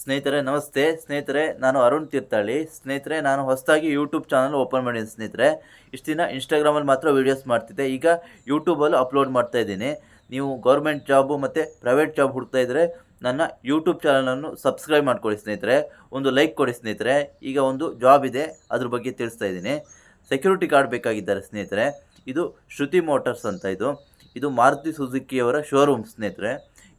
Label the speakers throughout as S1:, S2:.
S1: ಸ್ನೇಹಿತರೆ, ನಮಸ್ತೆ. ಸ್ನೇಹಿತರೆ, ನಾನು ಅರುಣ್ ತೀರ್ಥಹಳ್ಳಿ. ಸ್ನೇಹಿತರೆ, ನಾನು ಹೊಸದಾಗಿ ಯೂಟ್ಯೂಬ್ ಚಾನಲ್ ಓಪನ್ ಮಾಡಿದ್ದೀನಿ ಸ್ನೇಹಿತರೆ. ಇಷ್ಟು ದಿನ ಇನ್ಸ್ಟಾಗ್ರಾಮಲ್ಲಿ ಮಾತ್ರ ವೀಡಿಯೋಸ್ ಮಾಡ್ತಿದ್ದೆ. ಈಗ ಯೂಟ್ಯೂಬಲ್ಲೂ ಅಪ್ಲೋಡ್ ಮಾಡ್ತಾ ಇದ್ದೀನಿ. ನೀವು ಗೌರ್ಮೆಂಟ್ ಜಾಬು ಮತ್ತು ಪ್ರೈವೇಟ್ ಜಾಬ್ ಹುಡ್ತಾ ಇದ್ದರೆ ನನ್ನ ಯೂಟ್ಯೂಬ್ ಚಾನಲನ್ನು ಸಬ್ಸ್ಕ್ರೈಬ್ ಮಾಡ್ಕೊಳ್ಳಿ ಸ್ನೇಹಿತರೆ. ಒಂದು ಲೈಕ್ ಕೊಡಿ ಸ್ನೇಹಿತರೆ. ಈಗ ಒಂದು ಜಾಬ್ ಇದೆ. ಅದ್ರ ಬಗ್ಗೆ ತಿಳಿಸ್ತಾ ಇದ್ದೀನಿ. ಸೆಕ್ಯೂರಿಟಿ ಗಾರ್ಡ್ ಬೇಕಾಗಿದ್ದಾರೆ ಸ್ನೇಹಿತರೆ. ಇದು ಶ್ರುತಿ ಮೋಟರ್ಸ್ ಅಂತ ಇದು. ಇದು ಮಾರುತಿ ಸುಜುಕಿಯವರ ಶೋರೂಮ್ ಸ್ನೇಹಿತರೆ.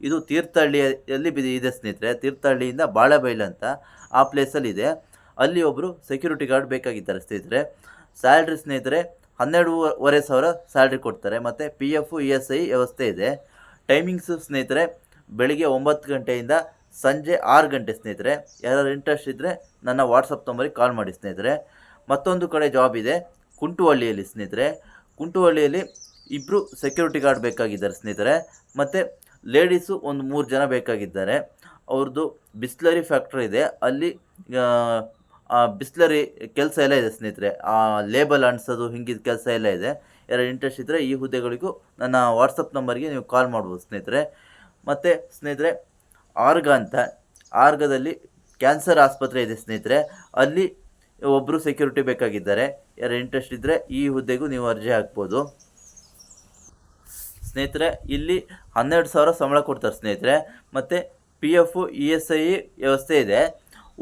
S1: ಇದು ತೀರ್ಥಹಳ್ಳಿಯಲ್ಲಿ ಬಿದಿ ಇದೆ ಸ್ನೇಹಿತರೆ. ತೀರ್ಥಹಳ್ಳಿಯಿಂದ ಬಾಳೆಬೈಲ್ ಅಂತ ಆ ಪ್ಲೇಸಲ್ಲಿ ಇದೆ ಅಲ್ಲಿ ಒಬ್ಬರು ಸೆಕ್ಯೂರಿಟಿ ಗಾರ್ಡ್ ಬೇಕಾಗಿದ್ದಾರೆ ಸ್ನೇಹಿತರೆ. ಸ್ಯಾಲ್ರಿ ಸ್ನೇಹಿತರೆ, ಹನ್ನೆರಡೂವರೆ ಸಾವಿರ ಸ್ಯಾಲ್ರಿ ಕೊಡ್ತಾರೆ. ಮತ್ತು P F E S I ವ್ಯವಸ್ಥೆ ಇದೆ. ಟೈಮಿಂಗ್ಸು ಸ್ನೇಹಿತರೆ, ಬೆಳಿಗ್ಗೆ ಒಂಬತ್ತು ಗಂಟೆಯಿಂದ ಸಂಜೆ ಆರು ಗಂಟೆ ಸ್ನೇಹಿತರೆ. ಯಾರು ಇಂಟ್ರೆಸ್ಟ್ ಇದ್ದರೆ ನನ್ನ ವಾಟ್ಸಪ್ ನಂಬರಿಗೆ ಕಾಲ್ ಮಾಡಿ ಸ್ನೇಹಿತರೆ. ಮತ್ತೊಂದು ಕಡೆ ಜಾಬ್ ಇದೆ, ಕುಂಟುವಳ್ಳಿಯಲ್ಲಿ ಸ್ನೇಹಿತರೆ. ಕುಂಟುವಳ್ಳಿಯಲ್ಲಿ ಇಬ್ಬರು ಸೆಕ್ಯೂರಿಟಿ ಗಾರ್ಡ್ ಬೇಕಾಗಿದ್ದಾರೆ ಸ್ನೇಹಿತರೆ. ಮತ್ತು ಲೇಡೀಸು ಒಂದು ಮೂರು ಜನ ಬೇಕಾಗಿದ್ದಾರೆ. ಅವ್ರದ್ದು ಬಿಸ್ಲರಿ ಫ್ಯಾಕ್ಟ್ರಿ ಇದೆ. ಅಲ್ಲಿ ಬಿಸ್ಲರಿ ಕೆಲಸ ಎಲ್ಲ ಇದೆ ಸ್ನೇಹಿತರೆ. ಆ ಲೇಬಲ್ ಅಂಟಿಸೋದು ಹಿಂಗಿದ ಕೆಲಸ ಎಲ್ಲ ಇದೆ. ಯಾರು ಇಂಟ್ರೆಸ್ಟ್ ಇದ್ದರೆ ಈ ಹುದ್ದೆಗಳಿಗೂ ನನ್ನ ವಾಟ್ಸಪ್ ನಂಬರ್ಗೆ ನೀವು ಕಾಲ್ ಮಾಡ್ಬೋದು ಸ್ನೇಹಿತರೆ. ಮತ್ತು ಸ್ನೇಹಿತರೆ, ಆರ್ಗ ಅಂತ. ಆರ್ಗದಲ್ಲಿ ಕ್ಯಾನ್ಸರ್ ಆಸ್ಪತ್ರೆ ಇದೆ ಸ್ನೇಹಿತರೆ. ಅಲ್ಲಿ ಒಬ್ಬರು ಸೆಕ್ಯೂರಿಟಿ ಬೇಕಾಗಿದ್ದಾರೆ. ಯಾರು ಇಂಟ್ರೆಸ್ಟ್ ಇದ್ದರೆ ಈ ಹುದ್ದೆಗೂ ನೀವು ಅರ್ಜಿ ಹಾಕ್ಬೋದು. ಸ್ನೇಹಿತರೆ, ಇಲ್ಲಿ ಹನ್ನೆರಡು ಸಾವಿರ ಸಂಬಳ ಕೊಡ್ತಾರೆ ಸ್ನೇಹಿತರೆ. ಮತ್ತು P F E S I ವ್ಯವಸ್ಥೆ ಇದೆ.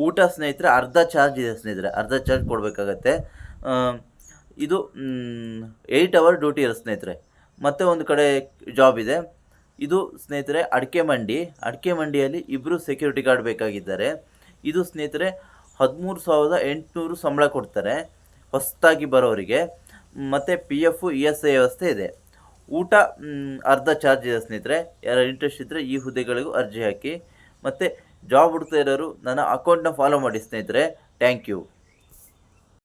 S1: ಊಟ ಸ್ನೇಹಿತರೆ, ಅರ್ಧ ಚಾರ್ಜ್ ಇದೆ ಸ್ನೇಹಿತರೆ. ಅರ್ಧ ಚಾರ್ಜ್ ಕೊಡಬೇಕಾಗತ್ತೆ. ಇದು ಏಯ್ಟ್ ಅವರ್ ಡ್ಯೂಟಿ ಇರೋ ಸ್ನೇಹಿತರೆ. ಮತ್ತೆ ಒಂದು ಕಡೆ ಜಾಬ್ ಇದೆ. ಇದು ಸ್ನೇಹಿತರೆ, ಅಡಿಕೆ ಮಂಡಿ. ಅಡಿಕೆ ಮಂಡಿಯಲ್ಲಿ ಇಬ್ಬರು ಸೆಕ್ಯೂರಿಟಿ ಗಾರ್ಡ್ ಬೇಕಾಗಿದ್ದಾರೆ. ಇದು ಸ್ನೇಹಿತರೆ, ಹದಿಮೂರು ಸಾವಿರದ ಎಂಟುನೂರು ಸಂಬಳ ಕೊಡ್ತಾರೆ ಹೊಸದಾಗಿ ಬರೋರಿಗೆ. ಮತ್ತು P F E S I ವ್ಯವಸ್ಥೆ ಇದೆ. ಊಟ ಅರ್ಧ ಚಾರ್ಜ್ ಇದೆ ಸ್ನೇಹಿತರೆ. ಯಾರು ಇಂಟ್ರೆಸ್ಟ್ ಇದ್ದರೆ ಈ ಹುದ್ದೆಗಳಿಗೂ ಅರ್ಜಿ ಹಾಕಿ. ಮತ್ತು ಜಾಬ್ ಹುಡುಕ್ತಾ ಇರೋರು ನನ್ನ ಅಕೌಂಟ್ನ ಫಾಲೋ ಮಾಡಿ ಸ್ನೇಹಿತರೆ. Thank you